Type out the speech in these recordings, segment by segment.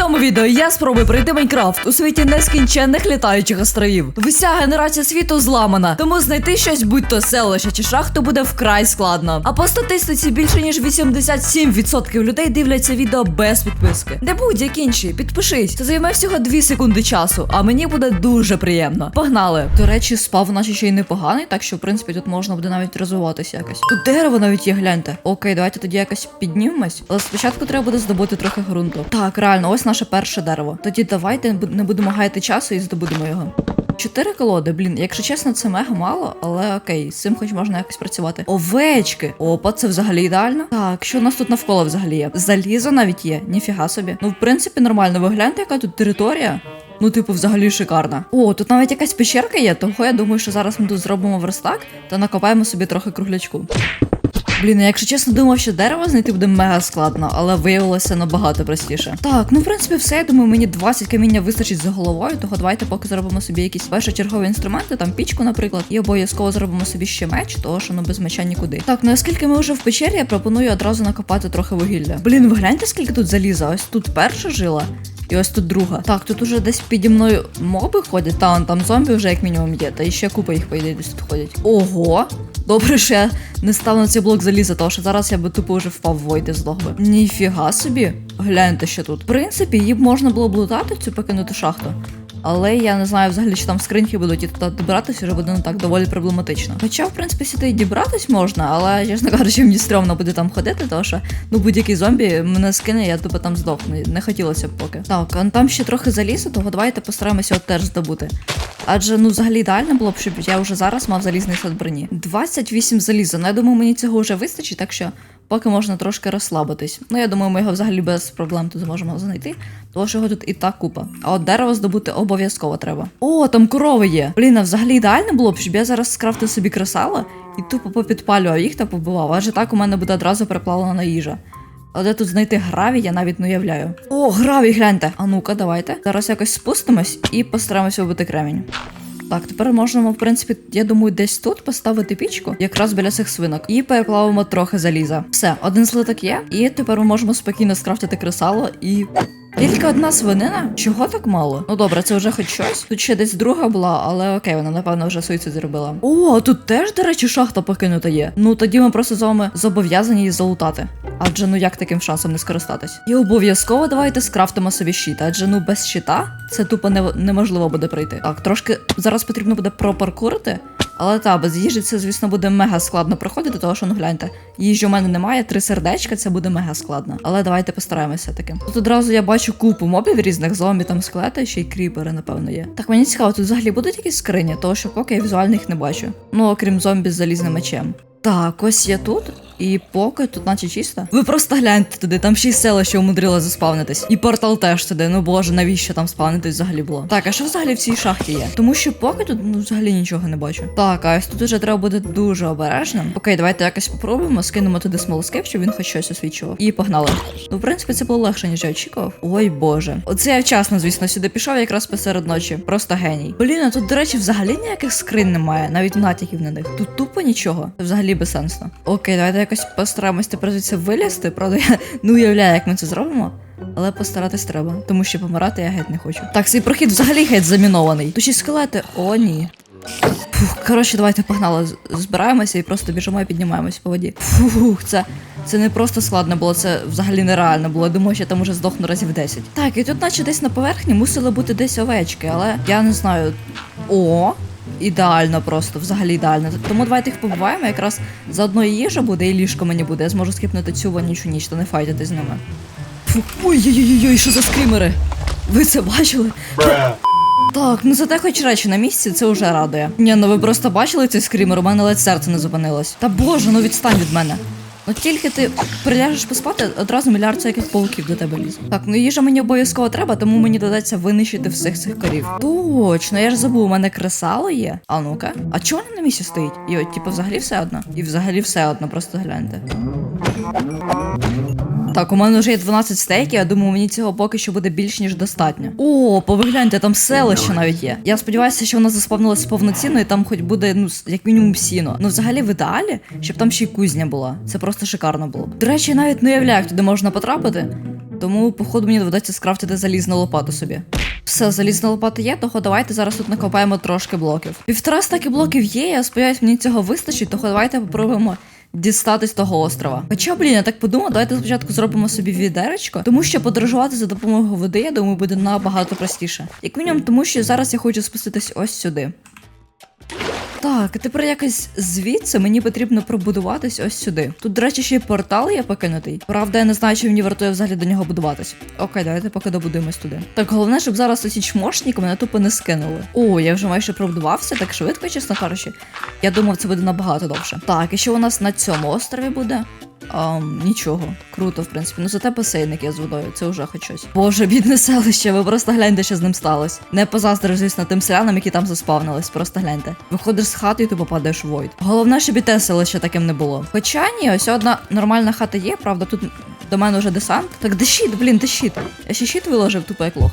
цьому відео я спробую пройти Майнкрафт у світі нескінченних літаючих островів. Вся генерація світу зламана, тому знайти щось, будь то селище чи шахту, буде вкрай складно. А по статистиці більше ніж 87% людей дивляться відео без підписки. Не будь-як інші, підпишись. Це займе всього 2 секунди часу, а мені буде дуже приємно. Погнали! До речі, спав наче ще й непоганий, так що в принципі тут можна буде навіть розвиватися якось. Тут дерево навіть є, гляньте. Окей, давайте тоді якось піднімемось. Але спочатку треба буде здобути трохи ґрунту. Так, реально, ось наше перше дерево. Тоді давайте не будемо гаяти часу і здобудемо його. Чотири колоди, блін, якщо чесно, це мега мало, але окей, з цим хоч можна якось працювати. Овечки! Опа, це взагалі ідеально. Так, що у нас тут навколо взагалі є? Залізо навіть є, ніфіга собі. Ну, в принципі, нормально. Ви гляньте, яка тут територія. Ну, типу, взагалі шикарна. О, тут навіть якась пещерка є, того я думаю, що зараз ми тут зробимо верстак та накопаємо собі трохи круглячку. Блін, якщо чесно, думав, що дерево знайти буде мега складно, але виявилося набагато простіше. Так, ну в принципі, все. Я думаю, мені 20 каміння вистачить за головою, того давайте поки зробимо собі якісь першочергові інструменти, там пічку, наприклад, і обов'язково зробимо собі ще меч, того що ну без меча нікуди. Так, ну оскільки ми вже в печері, я пропоную одразу накопати трохи вугілля. Блін, ви гляньте, скільки тут заліза. Ось тут перша жила. І ось тут друга. Так, тут уже десь піді мною моби ходять. Та он там зомбі вже як мінімум є. Та ще купа їх по ідеї десь тут ходять. Ого! Добре, що я не став на цей блок заліза, тому що зараз я би тупо вже впав в войди з би. Ніфіга собі. Гляньте, що тут. В принципі, її б можна було б лутати цю покинуту шахту. Але я не знаю взагалі, що там скриньки будуть і туди добиратися вже буде не так доволі проблематично. Хоча, в принципі, сюди і дібратись можна, але чесно кажучи, мені стрьомно буде там ходити, тому що ну будь-який зомбі мене скине, я тупо там здохну. Не хотілося б поки. Так, а там ще трохи залізу, того давайте постараємося от теж здобути. Адже ну взагалі ідеально було б, щоб я вже зараз мав залізний сет броні. 28 заліза. Ну я думаю, мені цього вже вистачить, так що поки можна трошки розслабитись. Ну я думаю, ми його взагалі без проблем тут зможемо знайти, тому що його тут і так купа. А от дерево здобути обов'язково треба. О, там корови є. Блін, а взагалі ідеально було б, щоб я зараз скрафтив собі кресало і тупо попідпалював їх та побивав. Адже так у мене буде одразу переплавлена їжа. А де тут знайти гравій, я навіть не уявляю. О, гравій, гляньте. А ну-ка, давайте. Зараз якось спустимось і постараємося вбити кремінь. Так, тепер можемо, в принципі, я думаю, десь тут поставити пічку, якраз біля цих свинок, і переплавимо трохи заліза. Все, один злиток є, і тепер ми можемо спокійно скрафтити кресало і. Тільки одна свинина? Чого так мало? Ну добре, це вже хоч щось. Тут ще десь друга була, але окей, вона напевно вже суїцид зробила. О, тут теж, до речі, шахта покинута є. Ну тоді ми просто з вами зобов'язані її залутати. Адже ну як таким шансом не скористатись? І обов'язково давайте скрафтимо собі щит, адже ну без щита це тупо не, неможливо буде пройти. Так, трошки зараз потрібно буде пропаркурити. Але та, без їжі це, звісно, буде мега складно проходити, тому що, ну гляньте, їжі у мене немає, три сердечка, це буде мега складно. Але давайте постараємося таки. Тут одразу я бачу купу мобів різних зомбі, там скелети, ще й кріпери, напевно, є. Так мені цікаво, тут взагалі будуть якісь скрині, того що поки я візуально їх не бачу. Ну, окрім зомбі з залізним мечем. Так, ось я тут. І поки тут наче чисто. Ви просто гляньте туди, там ще й селище умудрило заспавнитись. І портал теж туди. Ну боже, навіщо там спавнитись взагалі було? Так, а що взагалі в цій шахті є? Тому що поки тут ну, взагалі нічого не бачу. Так, а ось тут уже треба бути дуже обережним. Окей, давайте якось попробуємо, скинемо туди смолоскип, щоб він хоч щось освічував. І погнали. Ну, в принципі, це було легше, ніж я очікував. Ой боже. Оце я вчасно, звісно, сюди пішов якраз посеред ночі. Просто геній. Блін, а тут, до речі, взагалі ніяких скрин немає, навіть натяків на них. Тут тупо нічого. Це взагалі безсенсно. Окей, давайте якось постараємось тепер звідси вилізти. Правда, я не уявляю, як ми це зробимо. Але постаратись треба, тому що помирати я геть не хочу. Так, цей прохід взагалі геть замінований. Тут ще скелети. О, ні. Фух, коротше, давайте погнали. Збираємося і просто біжимо і піднімаємось по воді. Фух, це, це не просто складно було, це взагалі нереально було. Я думаю, що я там уже здохну разів 10. Так, і тут, наче десь на поверхні мусили бути десь овечки, але я не знаю. О, ідеально просто, взагалі ідеально. Тому давайте їх побуваємо. якраз заодно і їжа буде, і ліжко мені буде. Я зможу скипнути цю вонючу ніч та не файтити з ними. Фу, ой-ой-ой, що за скримери? Ви це бачили? Так, ну зате хоч речі на місці, це вже радує. Ні, ну ви просто бачили цей скрімер, у мене ледь серце не зупинилось. Та боже, ну відстань від мене. От тільки ти приляжеш поспати, одразу мільярд всяких пауків до тебе лізе. Так, ну їжа мені обов'язково треба, тому мені додаться винищити всіх цих корів. Точно, я ж забув, у мене кресало є. А ну-ка. А чого вона на місці стоїть? І от, типу, взагалі все одно? І взагалі все одно, просто гляньте. Так, у мене вже є 12 стейків, я думаю, мені цього поки що буде більш ніж достатньо. О, повигляньте, там селище навіть є. Я сподіваюся, що воно заспавнилося повноцінно і там хоч буде, ну, як мінімум сіно. Ну, взагалі, в ідеалі, щоб там ще й кузня була. Це просто шикарно було. До речі, я навіть не уявляю, як туди можна потрапити. Тому, походу, мені доведеться скрафтити залізну лопату собі. Все, залізна лопата є, того давайте зараз тут накопаємо трошки блоків. Півтора стаки блоків є, я сподіваюся, мені цього вистачить, того давайте попробуємо дістатись того острова. Хоча, блін, я так подумав, давайте спочатку зробимо собі відеречко, тому що подорожувати за допомогою води, я думаю, буде набагато простіше. Як мінімум, тому що зараз я хочу спуститись ось сюди. Так, тепер якось звідси мені потрібно пробудуватись ось сюди. Тут, до речі, ще й портал є покинутий. Правда, я не знаю, чи мені вартує взагалі до нього будуватись. Окей, давайте поки добудуємось туди. Так, головне, щоб зараз оці чмошники мене тупо не скинули. О, я вже майже пробудувався, так швидко, чесно кажучи. Я думав, це буде набагато довше. Так, і що у нас на цьому острові буде? Um, нічого, круто, в принципі. Ну зате басейник є з водою, це вже хоч. Боже, бідне селище, ви просто гляньте, що з ним сталося. Не позаздрив, звісно, тим селянам, які там заспавнились, просто гляньте. Виходиш з хати і ти попадаєш в войд. Головне, щоб і те селище таким не було. Хоча ні, ось одна нормальна хата є, правда, тут до мене вже десант. Так де щит, блін, де щит? Я ще щит виложив, тупо як лох.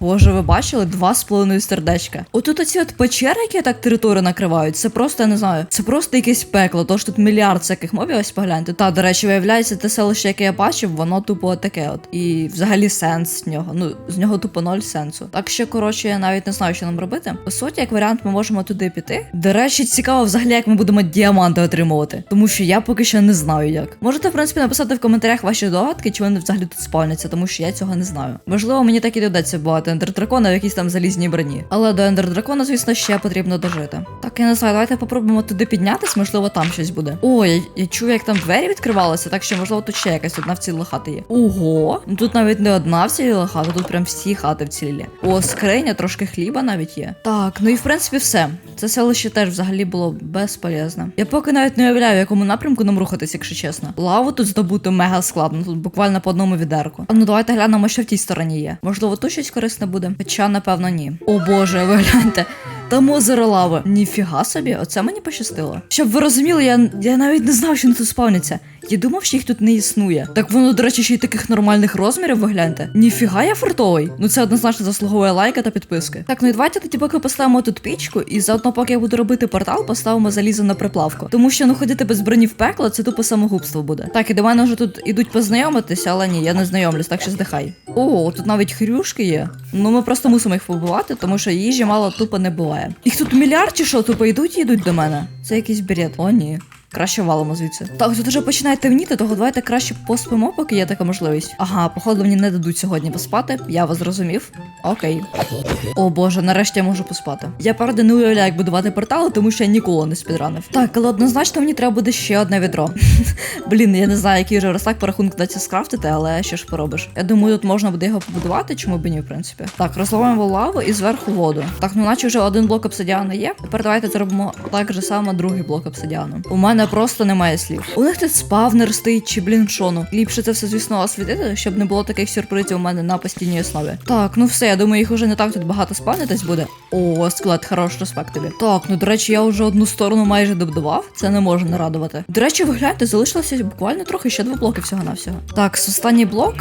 Боже, ви бачили два з половиною сердечка. Отут оці от печери, які так територію накривають, це просто я не знаю. Це просто якесь пекло. Тож тут мільярд всяких мобів, ось погляньте. Та, до речі, виявляється, те селище, яке я бачив, воно тупо таке от. І взагалі сенс з нього. Ну, з нього тупо ноль сенсу. Так що, коротше, я навіть не знаю, що нам робити. По суті, як варіант, ми можемо туди піти. До речі, цікаво взагалі, як ми будемо діаманти отримувати. Тому що я поки що не знаю як. Можете, в принципі, написати в коментарях ваші догадки, чи вони взагалі тут спавняться, тому що я цього не знаю. Можливо, мені так і доведеться бувати ендердракона в якійсь там залізній броні. Але до ендердракона, звісно, ще потрібно дожити. Так, я не знаю, давайте попробуємо туди піднятись, можливо, там щось буде. О, я, чую, як там двері відкривалися, так що, можливо, тут ще якась одна вцілила хата є. Ого, тут навіть не одна вціліла хата, тут прям всі хати вцілі. О, скриня, трошки хліба навіть є. Так, ну і в принципі все. Це селище теж взагалі було безполезне. Я поки навіть не уявляю, в якому напрямку нам рухатись, якщо чесно. Лаву тут здобути мега складно, тут буквально по одному відерку. А ну давайте глянемо, що в тій стороні є. Можливо, тут щось корисне буде. Хоча, напевно, ні. О боже, ви гляньте. Там озеро лави. Ніфіга собі, оце мені пощастило. Щоб ви розуміли, я, я навіть не знав, що вони тут спавняться. Я думав, що їх тут не існує. Так воно, до речі, ще й таких нормальних розмірів вигляньте. Ніфіга я фартовий. Ну це однозначно заслуговує лайка та підписки. Так, ну і давайте тоді поки поставимо тут пічку, і заодно, поки я буду робити портал, поставимо залізо на приплавку. Тому що ну ходити без броні в пекло, це тупо самогубство буде. Так, і до мене вже тут ідуть познайомитися, але ні, я не знайомлюсь, так що здихай. О, тут навіть хрюшки є. Ну ми просто мусимо їх побивати, тому що їжі мало тупо не буває. Їх тут мільярд чи що, тупо йдуть і йдуть до мене. Це якийсь бред. О, ні. Краще валимо звідси. Так, тут вже починає темніти, того давайте краще поспимо, поки є така можливість. Ага, походу мені не дадуть сьогодні поспати. Я вас зрозумів. Окей. О боже, нарешті я можу поспати. Я правда не уявляю, як будувати портали, тому що я ніколи не спідранив. Так, але однозначно мені треба буде ще одне відро. Блін, я не знаю, який вже розтак по рахунку дається скрафтити, але що ж поробиш. Я думаю, тут можна буде його побудувати, чому б ні, в принципі. Так, розливаємо лаву і зверху воду. Так, ну наче вже один блок обсидіану є. Тепер давайте зробимо так же само другий блок обсидіану. У мене просто немає слів. У них тут спавнер стоїть чи блін шону. Ліпше це все, звісно, освітити, щоб не було таких сюрпризів у мене на постійній основі. Так, ну все, я думаю, їх уже не так тут багато спавнитись буде. О, склад, хорош респект тобі. Так, ну до речі, я вже одну сторону майже добудував. Це не може не радувати. До речі, ви залишилося буквально трохи ще два блоки всього на всього. Так, останній блок.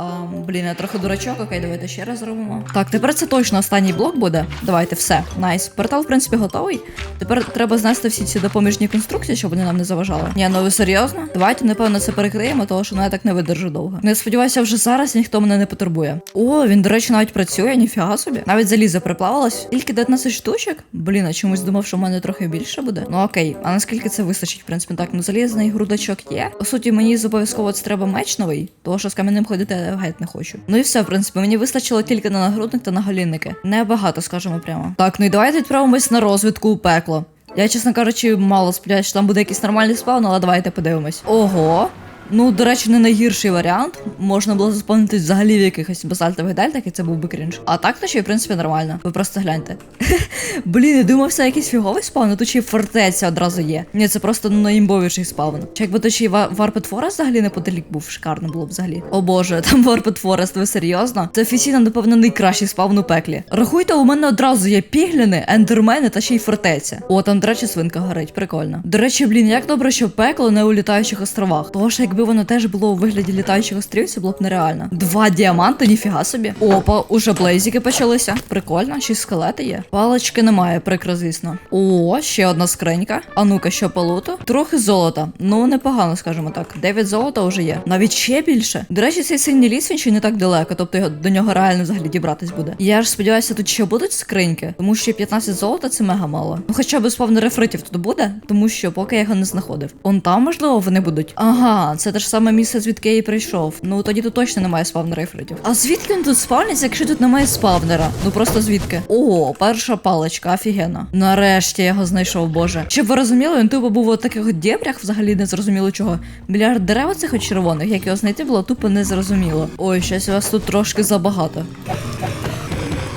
А, блін, я трохи дурачок, окей, давайте ще раз зробимо. Так, тепер це точно останній блок буде. Давайте, все, найс. Портал, в принципі, готовий. Тепер треба знести всі ці допоміжні конструкції, щоб вони нам не заважали. Ні, ну ви серйозно? Давайте, напевно, це перекриємо, тому що ну, я так не видержу довго. Не сподіваюся, вже зараз ніхто мене не потурбує. О, він, до речі, навіть працює, ніфіга собі. Навіть залізо приплавалось. Тільки 19 штучок. Блін, а чомусь думав, що в мене трохи більше буде. Ну окей, а наскільки це вистачить, в принципі, так, ну залізний грудачок є. По суті, мені обов'язково треба меч новий, тому що з кам'яним ходити я не хочу. Ну і все, в принципі, мені вистачило тільки на нагрудник та на голінники. Небагато, скажемо прямо. Так, ну і давайте відправимось на розвідку у пекло. Я, чесно кажучи, мало сподіваюся, що там буде якийсь нормальний спаун, але давайте подивимось. Ого. Ну, до речі, не найгірший варіант. Можна було заспавнитись взагалі в якихось базальтових дельтах, і це був би крінж. А так, то ще, в принципі, нормально. Ви просто гляньте. Блін, я думав, це якийсь фіговий спаун, а тут ще й фортеця одразу є. Ні, це просто ну, найімбовіший спаун. Чи якби то ще й Варпет Форест взагалі неподалік був, шикарно було б взагалі. О боже, там Варпет Форест, ви серйозно? Це офіційно, напевно, найкращий спаун у пеклі. Рахуйте, у мене одразу є пігліни, ендермени та ще й фортеця. О, там, до речі, свинка горить, прикольно. До речі, блін, як добре, що пекло не у літаючих островах. Тому що якби якби воно теж було у вигляді літаючих острів, це було б нереально. Два діаманти, ніфіга собі. Опа, уже блейзики почалися. Прикольно, ще скелети є. Палички немає, прикро, звісно. О, ще одна скринька. А ну-ка, що по? Трохи золота. Ну, непогано, скажімо так. Дев'ять золота вже є. Навіть ще більше. До речі, цей синій ліс він ще не так далеко, тобто до нього реально взагалі дібратись буде. Я ж сподіваюся, тут ще будуть скриньки, тому що 15 золота це мега мало. Ну хоча б спавно рефритів тут буде, тому що поки я його не знаходив. Он там, можливо, вони будуть. Ага, це те ж саме місце, звідки я і прийшов. Ну тоді тут точно немає спавнера рефритів. А звідки він тут спавняться, якщо тут немає спавнера? Ну просто звідки? О, перша паличка, офігенно. Нарешті я його знайшов, боже. Щоб ви розуміли, він тупо був у таких от дєбрях, взагалі не зрозуміло чого. Мільярд дерев цих червоних, як його знайти було тупо незрозуміло. Ой, щось у вас тут трошки забагато.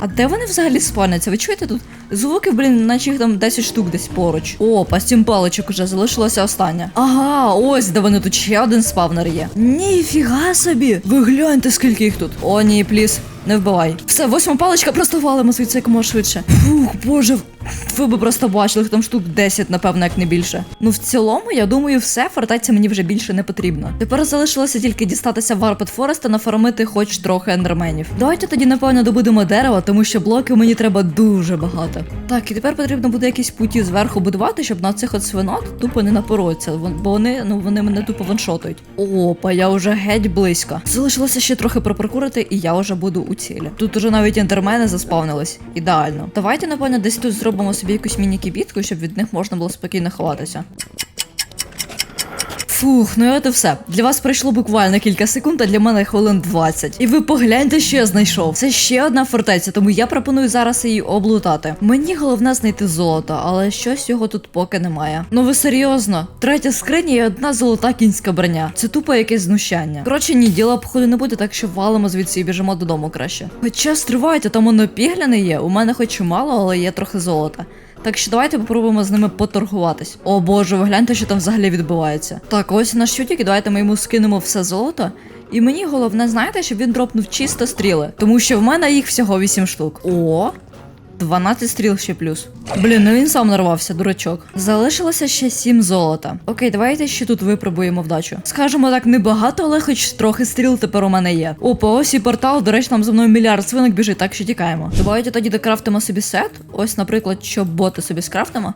А де вони взагалі спавняться? Ви чуєте тут? Звуки, блін, наче їх там 10 штук десь поруч. О, по сім паличок уже залишилося останнє. Ага, ось де вони тут ще один спавнер є. Ніфіга собі! Ви гляньте, скільки їх тут. О, ні, пліс, не вбивай. Все, восьма паличка, просто валимо звідси якомога швидше. Фух, боже. Ви би просто бачили, їх там штук 10, напевно, як не більше. Ну в цілому, я думаю, все, фортеця мені вже більше не потрібно. Тепер залишилося тільки дістатися Варпет Форест та нафармити хоч трохи ендерменів. Давайте тоді, напевно, добудемо дерева, тому що блоків мені треба дуже багато. Так, і тепер потрібно буде якісь путі зверху будувати, щоб на цих от свинот тупо не напоротися, бо вони, ну вони мене тупо ваншотують. Опа, я вже геть близько. Залишилося ще трохи пропаркурити, і я вже буду у цілі. Тут уже навіть ендермени заспавнились. Ідеально. Давайте, напевно, десь тут зробимо собі якусь міні-кібітку, щоб від них можна було спокійно ховатися. Фух, ну і от і все. Для вас пройшло буквально кілька секунд, а для мене хвилин 20. І ви погляньте, що я знайшов. Це ще одна фортеця, тому я пропоную зараз її облутати. Мені головне знайти золото, але щось його тут поки немає. Ну ви серйозно? Третя скриня і одна золота кінська броня. Це тупо якесь знущання. Коротше, ні, діла походу не буде, так що валимо звідси і біжимо додому краще. Хоча стривайте, там воно пігляне є. У мене хоч і мало, але є трохи золота. Так що давайте попробуємо з ними поторгуватись. О боже, ви гляньте, що там взагалі відбувається. Так, ось наш щутик, і давайте ми йому скинемо все золото. І мені головне, знаєте, щоб він дропнув чисто стріли. Тому що в мене їх всього 8 штук. О, 12 стріл ще плюс. Блін, ну він сам нарвався, дурачок. Залишилося ще 7 золота. Окей, давайте ще тут випробуємо вдачу. Скажемо так, небагато, але хоч трохи стріл тепер у мене є. Опа, ось і портал. До речі, там за мною мільярд свинок біжить, так що тікаємо. Давайте тоді докрафтимо собі сет. Ось, наприклад, щоб боти собі скрафтимо.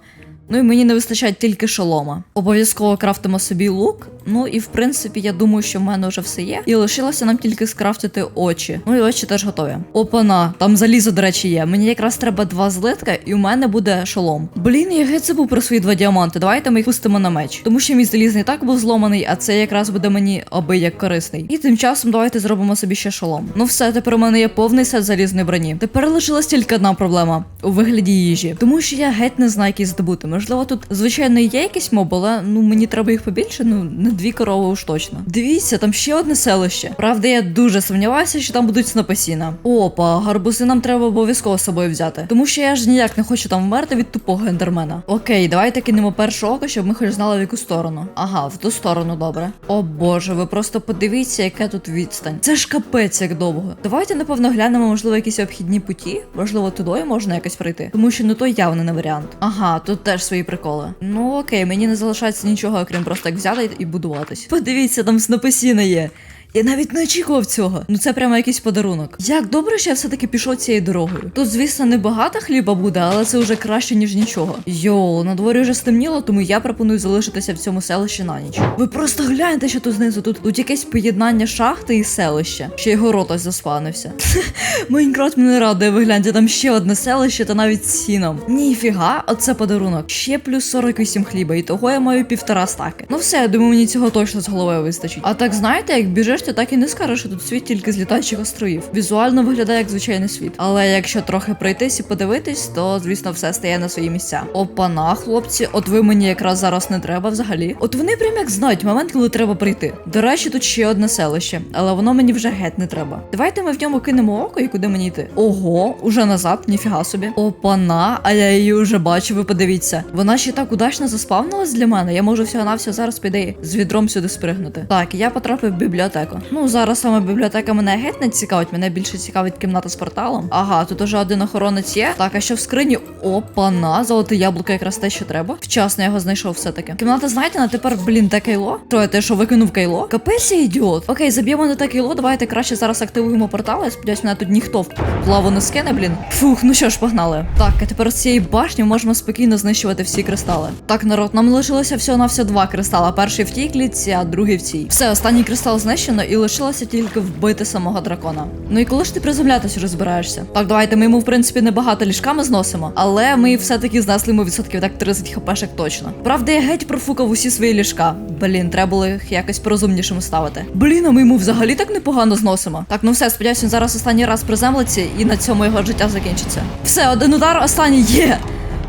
Ну і мені не вистачає тільки шолома. Обов'язково крафтимо собі лук. Ну і в принципі, я думаю, що в мене вже все є. І лишилося нам тільки скрафтити очі. Ну і очі теж готові. Опана, там залізо, до речі, є. Мені якраз треба два злитка, і у мене буде шолом. Блін, я геть забув про свої два діаманти. Давайте ми їх пустимо на меч. Тому що мій залізний так був зломаний, а це якраз буде мені аби як корисний. І тим часом давайте зробимо собі ще шолом. Ну все, тепер у мене є повний сет залізної броні. Тепер лишилась тільки одна проблема у вигляді їжі. Тому що я геть не знаю, які здобути. Можливо, тут звичайно є якісь моби, але ну мені треба їх побільше. Ну не дві корови уж точно. Дивіться, там ще одне селище. Правда, я дуже сумніваюся, що там будуть снопосіна. Опа, гарбузи нам треба обов'язково з собою взяти. Тому що я ж ніяк не хочу там вмерти від тупого ендермена. Окей, давайте кинемо перше око, щоб ми хоч знали в яку сторону. Ага, в ту сторону, добре. О боже, ви просто подивіться, яка тут відстань. Це ж капець як довго. Давайте, напевно, глянемо, можливо, якісь обхідні путі. Можливо, туди можна якось пройти. Тому що ну то явно не варіант. Ага, тут теж свої приколи. Ну окей, мені не залишається нічого, окрім просто так взяти і будуватись. Подивіться, там снопосіна є. Я навіть не очікував цього. Ну це прямо якийсь подарунок. Як добре, що я все-таки пішов цією дорогою. Тут, звісно, не багато хліба буде, але це вже краще, ніж нічого. Йоу, на дворі вже стемніло, тому я пропоную залишитися в цьому селищі на ніч. Ви просто гляньте, що тут знизу. Тут, тут якесь поєднання шахти і селища. Ще й город ось заспанився. Майнкрафт мене радує, ви гляньте, там ще одне селище та навіть сіном. Ніфіга, оце подарунок. Ще плюс 48 хліба, і того я маю півтора стаки. Ну все, я думаю, мені цього точно з головою вистачить. А так знаєте, як біжиш, ти так і не скажеш, що тут світ тільки з літаючих островів. Візуально виглядає як звичайний світ. Але якщо трохи пройтись і подивитись, то звісно все стає на свої місця. Опана, хлопці, от ви мені якраз зараз не треба взагалі. От вони прям як знають момент, коли треба прийти. До речі, тут ще одне селище, але воно мені вже геть не треба. Давайте ми в ньому кинемо око і куди мені йти. Ого, уже назад, ніфіга собі. Опана, а я її вже бачу, ви подивіться. Вона ще так удачно заспавнилась для мене. Я можу всього навсього зараз піде з відром сюди спригнути. Так, я потрапив в бібліотеку. Далеко. Ну зараз саме бібліотека мене геть не цікавить. Мене більше цікавить кімната з порталом. Ага, тут уже один охоронець є. Так, а що в скрині? Опана, золоте яблуко якраз те, що треба. Вчасно його знайшов все-таки. Кімната знайдена, тепер, блін, те кайло. Троє те, що викинув кайло. Капець ідіот. Окей, заб'ємо на те кайло. Давайте краще зараз активуємо портал. Я сподіваюсь, мене тут ніхто в лаву не скине, блін. Фух, ну що ж, погнали. Так, а тепер з цієї башні можемо спокійно знищувати всі кристали. Так, народ, нам лишилося всього на все два кристала. Перший в тій клітці, а другий в цій. Все, останній кристал знищено, і лишилося тільки вбити самого дракона. Ну і коли ж ти приземлятися вже збираєшся? Так, давайте ми йому, в принципі, небагато ліжками зносимо, але ми все-таки знесли йому відсотків так 30 хпшек точно. Правда, я геть профукав усі свої ліжка. Блін, треба було їх якось порозумнішими ставити. Блін, а ми йому взагалі так непогано зносимо. Так, ну все, сподіваюся, зараз останній раз приземлиться, і на цьому його життя закінчиться. Все, один удар, останній є.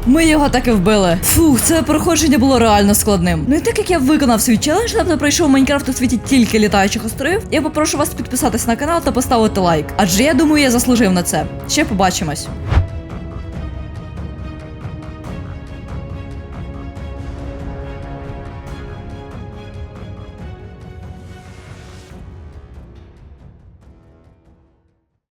Ми його так і вбили. Фух, це проходження було реально складним. Ну і так як я виконав свій челендж, тобто пройшов Майнкрафт у світі тільки літаючих островів, я попрошу вас підписатись на канал та поставити лайк. Адже я думаю, я заслужив на це. Ще побачимось.